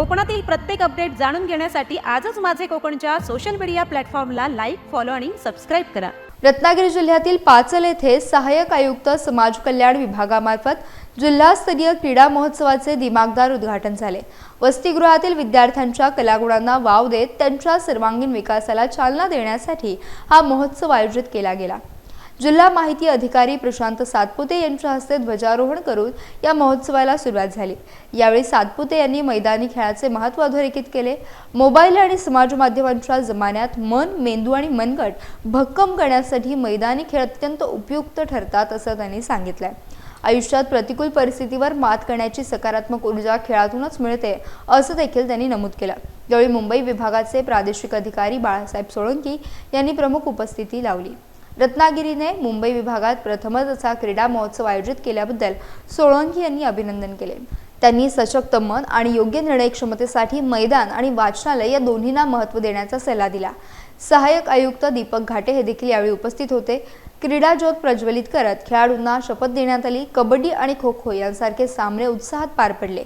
कोकणातील प्रत्येक अपडेट जाणून घेण्यासाठी आजच माझे कोकणच्या सोशल मीडिया प्लॅटफॉर्मला लाईक फॉलो आणि सबस्क्राईब करा. रत्नागिरी जिल्ह्यातील पाचल येथे सहाय्यक आयुक्त समाज कल्याण विभागामार्फत जिल्हास्तरीय क्रीडा महोत्सवाचे दिमागदार उद्घाटन झाले. वसतिगृहातील विद्यार्थ्यांच्या कलागुणांना वाव देत त्यांच्या सर्वांगीण विकासाला चालना देण्यासाठी हा महोत्सव आयोजित केला गेला. जिल्हा माहिती अधिकारी प्रशांत सातपुते यांच्या हस्ते ध्वजारोहण करून या महोत्सवाला सुरुवात झाली. यावेळी सातपुते यांनी मैदानी खेळाचे महत्त्व अधोरेखित केले. मोबाईल आणि समाज माध्यमांच्या जमान्यात मन मेंदू आणि मनगट भक्कम करण्यासाठी मैदानी खेळ अत्यंत उपयुक्त ठरतात असं त्यांनी सांगितलंय. आयुष्यात प्रतिकूल परिस्थितीवर मात करण्याची सकारात्मक ऊर्जा खेळातूनच मिळते असं देखील त्यांनी नमूद केलं. यावेळी मुंबई विभागाचे प्रादेशिक अधिकारी बाळासाहेब सोळंकी यांनी प्रमुख उपस्थिती लावली. रत्नागिरीने मुंबई विभागात प्रथमच असा क्रीडा महोत्सव आयोजित केल्याबद्दल सोळंकी यांनी अभिनंदन केले. त्यांनी सशक्त मन आणि योग्य निर्णय क्षमतेसाठी मैदान आणि वाचनालय या दोन्हींना महत्त्व देण्याचा सल्ला दिला. सहाय्यक आयुक्त दीपक घाटे हे देखील यावेळी उपस्थित होते. क्रीडा ज्योत प्रज्वलित करत खेळाडूंना शपथ देण्यात आली. कबड्डी आणि खो खो यांसारखे सामने उत्साहात पार पडले.